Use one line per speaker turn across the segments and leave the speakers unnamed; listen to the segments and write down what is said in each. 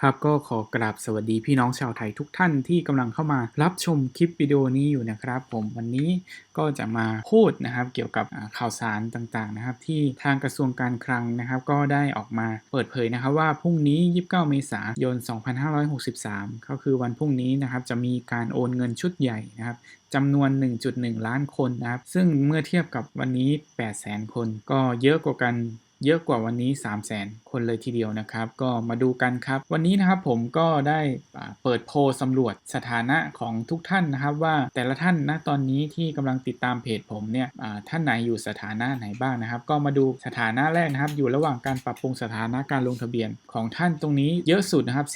ครับก็ขอกราบสวัสดีพี่น้องชาวไทยทุกท่านที่กำลังเข้ามารับชมคลิปวิดีโอนี้อยู่นะครับ ผมวันนี้ก็จะมาพูดนะครับเกี่ยวกับข่าวสารต่างๆนะครับ ที่ทางกระทรวงการคลังนะครับ ก็ได้ออกมาเปิดเผยนะครับว่าพรุ่งนี้ 29 เมษายน 2563 ก็คือวันพรุ่งนี้นะครับจะมีการโอนเงินชุดใหญ่นะครับจำนวน 1.1 ล้านคนนะครับ ซึ่งเมื่อเทียบกับวันนี้ 800,000 คน ก็เยอะกว่ากัน เยอะกว่าวันนี้ 3 0 0 0 0 0คนเลยทีเดียวนะครับ ก็มาดูกันครับ วันนี้นะครับผมก็ได้เปิดโพลสำรวจสถานะของทุกท่านนะครับ ว่าแต่ละท่านณตอนนี้ที่กำลังติดตามเพจผมเนี่ยท่านไหนอยู่สถานะไหนบ้างนะครับ ก็มาดูสถานะแรกนะครับ อยู่ระหว่างการปรับปรุงสถานะการลงทะเบียนของท่านตรงนี้เยอะสุดนะครับ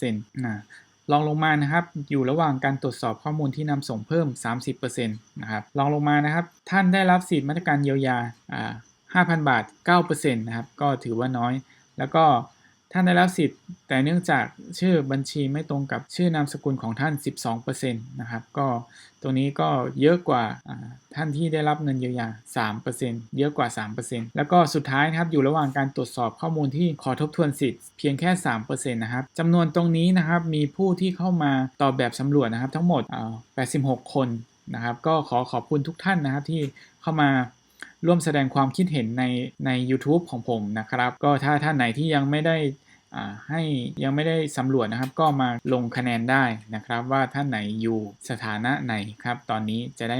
45%นะลองลงมานะครับ อยู่ระหว่างการตรวจสอบข้อมูลที่นำส่งเพิ่ม 30%นะครับ ลองลงมานะครับ ท่านได้รับสิทธิมาตรการเยียวยาอ่า 5,000 บาท9%นะครับ ก็ถือว่าน้อย แล้วก็ท่านได้รับสิทธิ์ แต่เนื่องจากชื่อบัญชีไม่ตรงกับชื่อนามสกุลของท่าน 12%นะครับ ก็ตรงนี้ก็เยอะกว่าท่านที่ได้รับเงินเยียวยา 3%เยอะกว่า 3%แล้วก็สุดท้ายนะครับ อยู่ระหว่างการตรวจสอบข้อมูลที่ขอทบทวนสิทธิ์เพียงแค่ 3%นะครับจำนวนตรงนี้นะครับ มีผู้ที่เข้ามาตอบแบบสำรวจนะครับ ทั้งหมด86 คนนะครับ ก็ขอขอบคุณทุกท่านนะครับที่เข้ามา ร่วมแสดงความคิดเห็นในใน YouTube ของผมนะครับ ก็ถ้าท่านไหนที่ยังไม่ได้อ่าให้ยังไม่ได้สำรวจนะครับ ก็มาลงคะแนนได้นะครับ ว่าท่านไหนอยู่สถานะไหนครับ ตอนนี้จะได้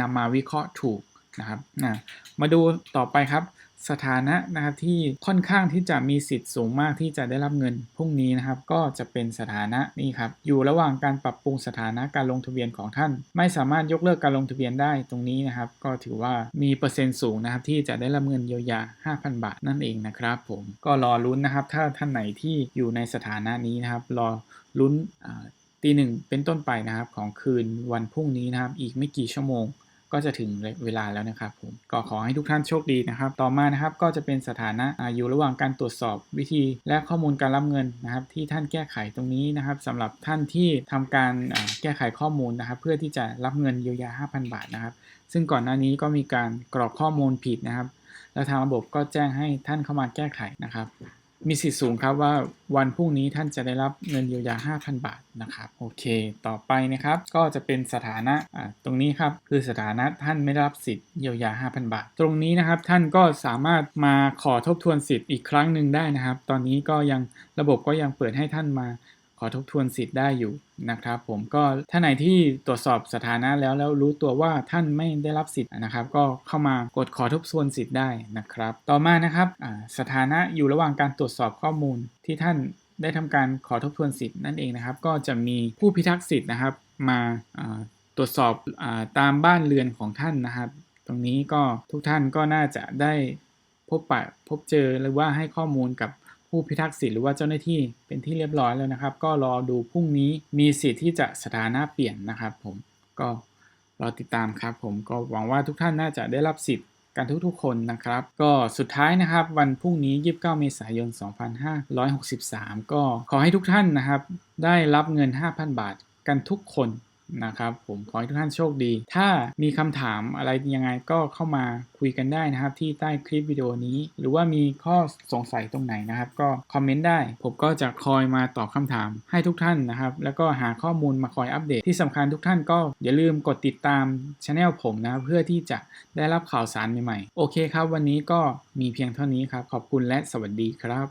นำมาวิเคราะห์ถูกนะครับอะมาดูต่อไปครับ สถานะนะครับที่ค่อนข้างที่จะมีสิทธิ์สูงมากที่จะได้รับเงินพรุ่งนี้นะครับ ก็จะเป็นสถานะนี่ครับอยู่ระหว่างการปรับปรุงสถานะการลงทะเบียนของท่าน ไม่สามารถยกเลิกการลงทะเบียนได้ตรงนี้นะครับ ก็ถือว่ามีเปอร์เซ็นต์สูงนะครับที่จะได้รับเงินเยียวยา 5,000 บาทนั่นเองนะครับ ผมก็รอลุ้นนะครับ ถ้าท่านไหนที่อยู่ในสถานะนี้นะครับ รอลุ้นตีหนึ่งเป็นต้นไปนะครับของคืนวันพรุ่งนี้นะครับ อีกไม่กี่ชั่วโมง ก็จะถึงเวลาแล้วนะครับผมก็ขอให้ทุกท่านโชคดีนะครับ ต่อมานะครับก็จะเป็นสถานะอายู่ระหว่างการตรวจสอบวิธีและข้อมูลการรับเงินนะครับที่ท่านแก้ไขตรงนี้นะครับสำหรับท่านที่ทำการแก้ไขข้อมูลนะครับ เพื่อที่จะรับเงินเยียวยา 5,000 บาทนะครับ ซึ่งก่อนหน้านี้ก็มีการกรอกข้อมูลผิดนะครับ แล้วทางระบบก็แจ้งให้ท่านเข้ามาแก้ไขนะครับ มีสิทธิ์สูงครับว่าวันพรุ่งนี้ท่านจะได้รับเงินเยียวยา 5,000 บาทนะครับโอเค ต่อไปนะครับก็จะเป็นสถานะะตรงนี้ครับคือสถานะท่านไม่ได้รับสิทธิ์เยียวยา 5,000 บาท ตรงนี้นะครับท่านก็สามารถมาขอทบทวนสิทธิ์อีกครั้งหนึ่งได้นะครับ ตอนนี้ก็ยังระบบก็ยังเปิดให้ท่านมา อทบทวนสิทธิ์ได้อยู่นะครับ ผมก็ท่านไหนที่ตรวจสอบสถานะแล้วแล้วรู้ตัวว่าท่านไม่ได้รับสิทธิ์นะครับ ก็เข้ามากดขอทบทวนสิทธิ์ได้นะครับ ต่อมานะครับสถานะอยู่ระหว่างการตรวจสอบข้อมูลที่ท่านได้ทำการขอทบทวนสิทธิ์นั่นเองนะครับ ก็จะมีผู้พิทักษ์สิทธิ์นะครับมาตรวจสอบอตามบ้านเรือนของท่านนะครับ ตรงนี้ก็ทุกท่านก็น่าจะได้พบปะพบเจอหรือว่าให้ข้อมูลกับ ผู้พิทักษ์สิทธิ์หรือว่าเจ้าหน้าที่เป็นที่เรียบร้อยแล้วนะครับ ก็รอดูพรุ่งนี้มีสิทธิ์ที่จะสถานะเปลี่ยนนะครับผมก็รอติดตามครับผมก็หวังว่าทุกท่านน่าจะได้รับสิทธิ์กันทุกๆคนนะครับ ก็สุดท้ายนะครับ วันพรุ่งนี้ 29 เมษายน 2563 ก็ขอให้ทุกท่านนะครับ ได้รับเงิน 5,000 บาทกันทุกคน นะครับผมขอให้ทุกท่านโชคดี ถ้ามีคำถามอะไรยังไงก็เข้ามาคุยกันได้นะครับ ที่ใต้คลิปวิดีโอนี้ หรือว่ามีข้อสงสัยตรงไหนนะครับ ก็คอมเมนต์ได้ ผมก็จะคอยมาตอบคำถามให้ทุกท่านนะครับ แล้วก็หาข้อมูลมาคอยอัปเดตที่สำคัญทุกท่านก็อย่าลืมกดติดตามช anel ผมนะเพื่อที่จะได้รับข่าวสารใหม่ๆ โอเคครับ วันนี้ก็มีเพียงเท่านี้ครับ ขอบคุณและสวัสดีครับ